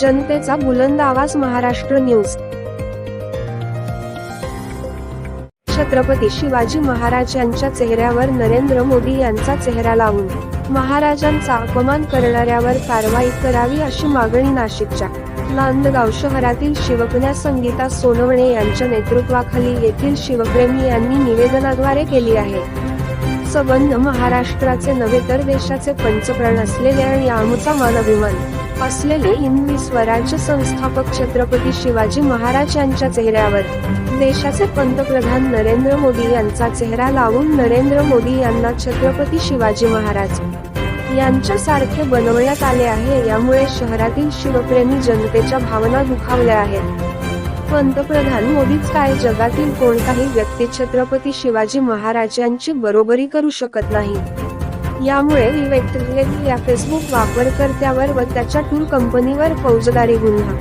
जनतेचा बुलंद आवाज महाराष्ट्र न्यूज. छत्रपती शिवाजी महाराज यांच्या चेहऱ्यावर नरेंद्र मोदी यांचा चेहरा लावून महाराजांचा अपमान करणाऱ्यावर कारवाई करावी अशी मागणी नाशिकच्या नांदगाव शहरातील शिवकन्या संगीता सोनवणे यांच्या नेतृत्वाखाली येथील शिवप्रेमी यांनी निवेदनाद्वारे केली आहे. संबंध महाराष्ट्राचे नव्हे तर देशाचे पंचप्राण असलेले आणि आमचा मानभिमान असलेले हिंदवी स्वराज्य संस्थापक छत्रपती शिवाजी महाराज यांच्या चेहऱ्यावर देशाचे पंतप्रधान नरेंद्र मोदी यांचा चेहरा लावून नरेंद्र मोदी यांना छत्रपती शिवाजी महाराज यांच्यासारखे बनवण्यात आले आहे. यामुळे शहरातील शिवप्रेमी जनतेच्या भावना दुखावल्या आहेत. पंतप्रधान मोदीच काय? जगातील कोणताही व्यक्ती छत्रपती शिवाजी महाराजांची बरोबरी करू शकत नाही. यामुळे व्यक्ती या फेसबुक वापरकर्त्यावर व त्याच्या टूर कंपनीवर फौजदारी गुन्हा.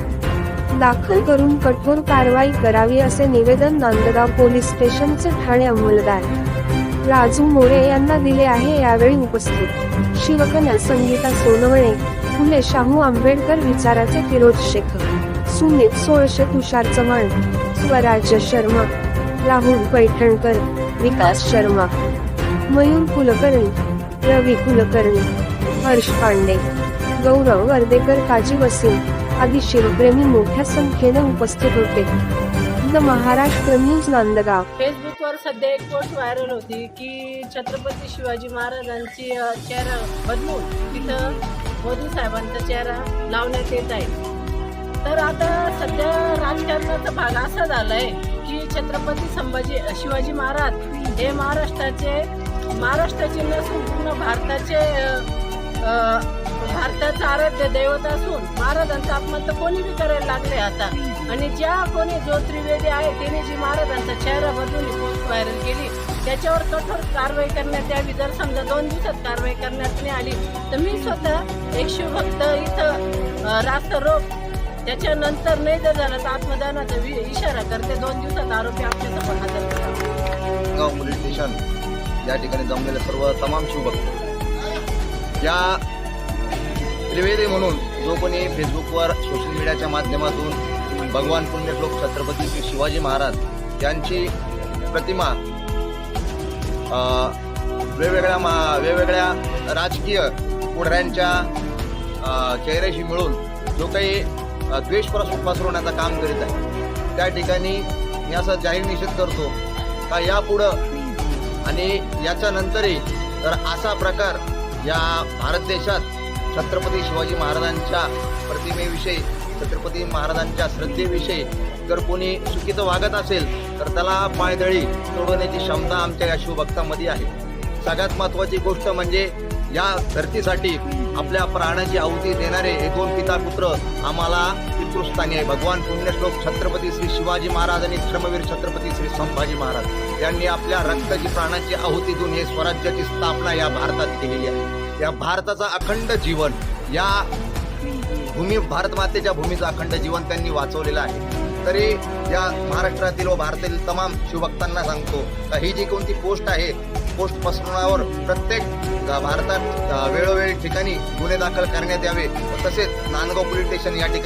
दाखल करून कठोर कारवाई करावी असे निवेदन नांदगाव पोलीस स्टेशनचे ठाणे अंमलदार राजू मोरे यांना दिले आहे यावेळी उपस्थित. शिवकन्या संगीता सोनवणे फुले शाहू आंबेडकर विचाराचे फिरोज शेखर. सुमित सोळशे तुषार चव्हाण स्वराज्य शर्मा राहुल पैठणकर विकास शर्मा मयूर कुलकर्णी रवी कुलकर्णी हर्ष पांडे गौरव वर्देकर काजी वसीम आदी शिवप्रेमी मोठ्या संख्येने उपस्थित होते. The Maharashtra news Nandgaon. फेसबुकवर सध्या एक पोस्ट व्हायरल होती की छत्रपती शिवाजी महाराजांची चेहरा बदलून तिथं मोदी साहेबांचा चेहरा लावण्यात येत आहे. तर आता सध्या राजकारणाचा भाग असा झालाय की छत्रपती संभाजी शिवाजी महाराज हे महाराष्ट्राचे महाराष्ट्राचे नसून पूर्ण भारताचे भारताचं आराध्य दैवत असून महाराजांचा अपमान तर कोणी बी करायला लागले आता? आणि ज्या कोणी जो त्रिवेदी आहे त्याने जी महाराजांचा चेहरा बदलून पोस्ट व्हायरल केली त्याच्यावर कठोर कारवाई करण्यात यावी. जर समजा दोन दिवसात कारवाई करण्यात नाही आली तर मी स्वतः एक शिवभक्त इथं रास्त रोग त्याच्यानंतर नाही जर झालं तर आत्मदानाचा इशारा करते. दोन दिवसात आरोपी आपल्यासमोर हजर गाव पोलीस स्टेशन. या ठिकाणी जमलेले सर्व तमाम शिवभक्त. या त्रिवेदी म्हणून जो कोणी फेसबुकवर सोशल मीडियाच्या माध्यमातून भगवान पुण्यश्लोक छत्रपती श्री शिवाजी महाराज यांची प्रतिमा वेगवेगळ्या मा वेगवेगळ्या राजकीय पुढऱ्यांच्या चेहऱ्याशी मिळून जो काही द्वेष पसरवण्याचं काम करीत आहे. त्या ठिकाणी मी असा जाहीर निषेध करतो का यापुढं आणि याच्यानंतरही तर असा प्रकार या भारत देशात छत्रपती शिवाजी महाराजांच्या प्रतिमेविषयी छत्रपती महाराजांच्या श्रद्धेविषयी जर कोणी चुकीचं वागत असेल तर त्याला पायदळी सोडवण्याची क्षमता आमच्या या शिवभक्तामध्ये आहे. सगळ्यात महत्त्वाची गोष्ट म्हणजे या धरतीसाठी आपल्या प्राणाची आहुती देणारे हे दोन पिता पुत्र आम्हाला पितृस्थानी आहे. भगवान पुण्यश्लोक छत्रपती श्री शिवाजी महाराज आणि श्रमवीर छत्रपती श्री संभाजी महाराज यांनी आपल्या रक्ताची प्राणाची आहुती देऊन हे स्वराज्याची स्थापना या भारतात केलेली आहे. या भारताचा अखंड जीवन या भूमी भारत मातेच्या भूमीचं अखंड जीवन त्यांनी वाचवलेलं आहे. तरी या महाराष्ट्रातील व भारतातील तमाम शिवभक्तांना सांगतो का ही जी कोणती पोस्ट आहे पोस्ट पसरवण्यावर प्रत्येक भारतात वेळोवेळी ठिकाणी गुन्हे दाखल करण्यात यावे. तसेच नांदगाव पोलीस स्टेशन या ठिकाणी